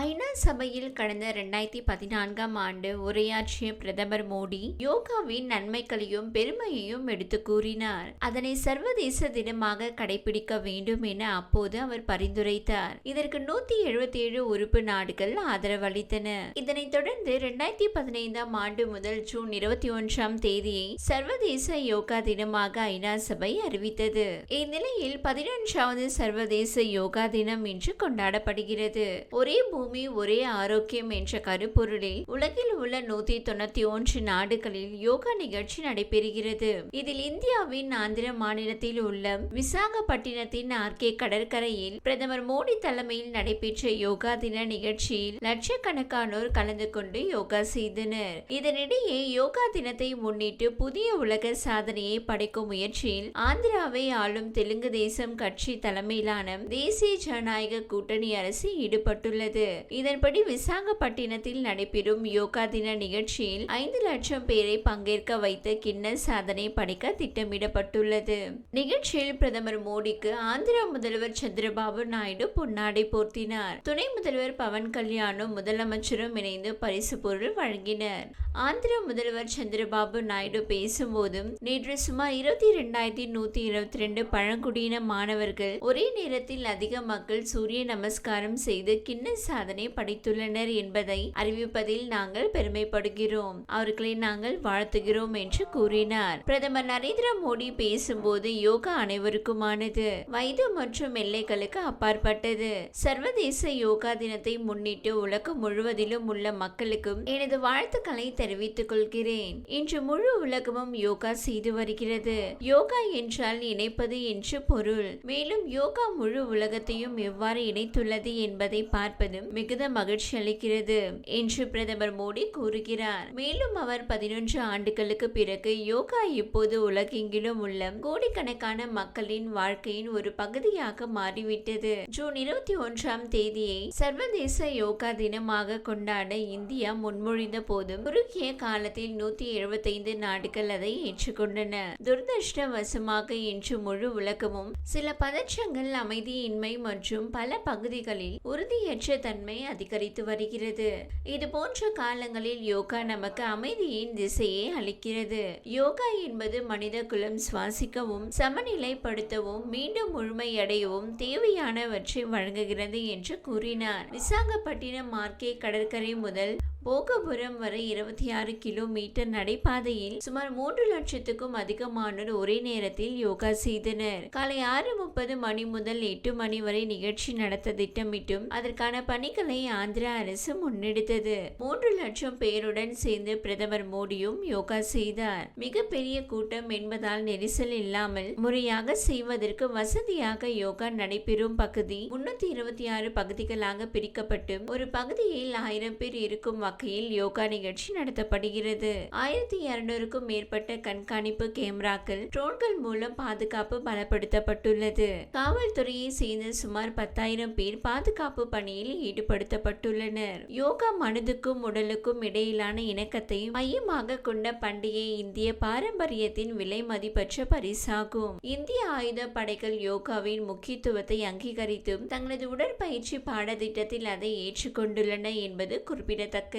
ஐநா சபையில் கடந்த இரண்டாயிரத்தி பதினான்காம் ஆண்டு உரையாற்றிய பிரதமர் மோடி யோகாவின் நன்மைகளையும் பெருமையையும் எடுத்து கூறினார். அதனை சர்வதேச தினமாக கடைபிடிக்க வேண்டும் என அப்போது அவர் பரிந்துரைத்தார். இதற்கு நூத்தி எழுபத்தி ஏழு உறுப்பு நாடுகள் ஆதரவளித்தன இதனைத் தொடர்ந்து இரண்டாயிரத்தி பதினைந்தாம் ஆண்டு முதல் ஜூன் இருபத்தி ஒன்றாம் தேதியை சர்வதேச யோகா தினமாக ஐநா சபை அறிவித்தது. இந்நிலையில் பதினொன்றாவது சர்வதேச யோகா தினம் இன்று கொண்டாடப்படுகிறது. ஒரே பூமி ஒரே ஆரோக்கியம் என்ற கருப்பொருளில் உலகில் உள்ள நூத்தி தொண்ணூத்தி ஒன்று நாடுகளில் யோகா நிகழ்ச்சி நடைபெறுகிறது. இதில் இந்தியாவின் ஆந்திர மாநிலத்தில் உள்ள விசாகப்பட்டினத்தின் ஆர்கே கடற்கரையில் பிரதமர் மோடி தலைமையில் நடைபெற்ற யோகா தின நிகழ்ச்சியில் லட்சக்கணக்கானோர் கலந்து கொண்டு யோகா செய்தனர். இதனிடையே யோகா தினத்தை முன்னிட்டு புதிய உலக சாதனையை படைக்கும் முயற்சியில் ஆந்திராவை ஆளும் தெலுங்கு தேசம் கட்சி தலைமையிலான தேசிய ஜனநாயக கூட்டணி அரசு ஈடுபட்டுள்ளது. இதன்படி விசாகப்பட்டினத்தில் நடைபெறும் யோகா தின நிகழ்ச்சியில் ஐந்து லட்சம் பேரை பங்கேற்க வைத்த கின்னஸ் சாதனை படைக்க திட்டமிடப்பட்டுள்ளது. நிகழ்ச்சியில் பிரதமர் மோடிக்கு ஆந்திர முதல்வர் சந்திரபாபு நாயுடு பொன்னாடை போர்த்தினார். துணை முதல்வர் பவன் கல்யாணும் முதலமைச்சரும் இணைந்து பரிசு பொருள் வழங்கினர். ஆந்திர முதல்வர் சந்திரபாபு நாயுடு பேசும்போதும் நேற்று சுமார் இருபத்தி இரண்டாயிரத்தி நூத்தி இருபத்தி ரெண்டு பழங்குடியின மாணவர்கள் ஒரே நேரத்தில் அதிக மக்கள் சூரிய நமஸ்காரம் செய்து கின்னஸ் சாதனை படைத்துள்ளனர் என்பதை அறிவிப்பதில் நாங்கள் பெருமைப்படுகிறோம். அவர்களை நாங்கள் வாழ்த்துகிறோம் என்று கூறினார். பிரதமர் நரேந்திர மோடி பேசும்போது யோகா அனைவருக்குமானது. வயது மற்றும் எல்லைகளுக்கு அப்பாற்பட்டது. சர்வதேச யோகா தினத்தை முன்னிட்டு உலகம் முழுவதிலும் உள்ள மக்களுக்கும் எனது வாழ்த்துக்களை தெரிவித்துக் கொள்கிறேன் இன்று முழு உலகமும் யோகா செய்து வருகிறது. யோகா என்றால் இணைப்பது என்று பொருள். மேலும் யோகா முழு உலகத்தையும் எவ்வாறு இணைத்துள்ளது என்பதை பார்ப்பதும் மிகுந்த மகிழ்ச்சி அளிக்கிறது என்று பிரதமர் மோடி கூறுகிறார். மேலும் அவர் பதினொன்று ஆண்டுகளுக்கு பிறகு யோகா இப்போது உலகெங்கிலும் உள்ள கோடிக்கணக்கான மக்களின் வாழ்க்கையின் ஒரு பகுதியாக மாறிவிட்டது. ஜூன் இருபத்தி ஒன்றாம் தேதியை சர்வதேச யோகா தினமாக கொண்டாட இந்தியா முன்மொழிந்த போதும் குறுகிய காலத்தில் நூத்தி எழுபத்தைந்து நாடுகள் அதை ஏற்றுக்கொண்டன. துரதிருஷ்டவசமாக இன்று முழு உலகமும் சில பதற்றங்கள் அமைதியின்மை மற்றும் பல பகுதிகளில் உறுதியற்ற தன்மை அதிகரித்து வருகிறது. இது போன்ற காலங்களில் யோகா நமக்கு அமைதியின் திசையை அளிக்கிறது. யோகா என்பது மனித குலம் சுவாசிக்கவும் சமநிலைப்படுத்தவும் மீண்டும் முழுமையடையவும் தேவையானவற்றை வழங்குகிறது என்று கூறினார். விசாகப்பட்டினம் மார்க்கே கடற்கரை முதல் போகபுரம் வரை இருபத்தி ஆறு கிலோமீட்டர் நடைபாதையில் சுமார் மூன்று லட்சத்துக்கும் அதிகமானோர் ஒரே நேரத்தில் யோகா செய்தனர். காலை ஆறு முப்பது மணி முதல் எட்டு மணி வரை நிகழ்ச்சி நடத்த திட்டமிட்டும் அதற்கான பணிகளை ஆந்திர அரசு முன்னெடுத்தது. மூன்று லட்சம் பேருடன் சேர்ந்து பிரதமர் மோடியும் யோகா செய்தார். மிகப்பெரிய கூட்டம் என்பதால் நெரிசல் இல்லாமல் முறையாக செய்வதற்கு வசதியாக யோகா நடைபெறும் பகுதி முன்னூத்தி இருபத்தி ஆறு பகுதிகளாக பிரிக்கப்பட்டு ஒரு பகுதியில் ஆயிரம் பேர் இருக்கும் வகையில் யோகா நிகழ்ச்சி நடத்தப்படுகிறது. ஆயிரத்தி இருநூறுக்கும் மேற்பட்ட கண்காணிப்பு கேமராக்கள் ட்ரோன்கள் மூலம் பாதுகாப்பு பலப்படுத்தப்பட்டுள்ளது. காவல்துறையை சேர்ந்த சுமார் பத்தாயிரம் பேர் பாதுகாப்பு பணியில் ஈடுபடுத்தப்பட்டுள்ளனர். யோகா மனதுக்கும் உடலுக்கும் இடையிலான இணக்கத்தை மையமாக கொண்ட பண்டிகை இந்திய பாரம்பரியத்தின் விலை மதிப்பற்ற பரிசாகும். இந்திய ஆயுத படைகள் யோகாவின் முக்கியத்துவத்தை அங்கீகரித்தும் தங்களது உடற்பயிற்சி பாடத்திட்டத்தில் அதை ஏற்றுக்கொண்டுள்ளன என்பது குறிப்பிடத்தக்கது.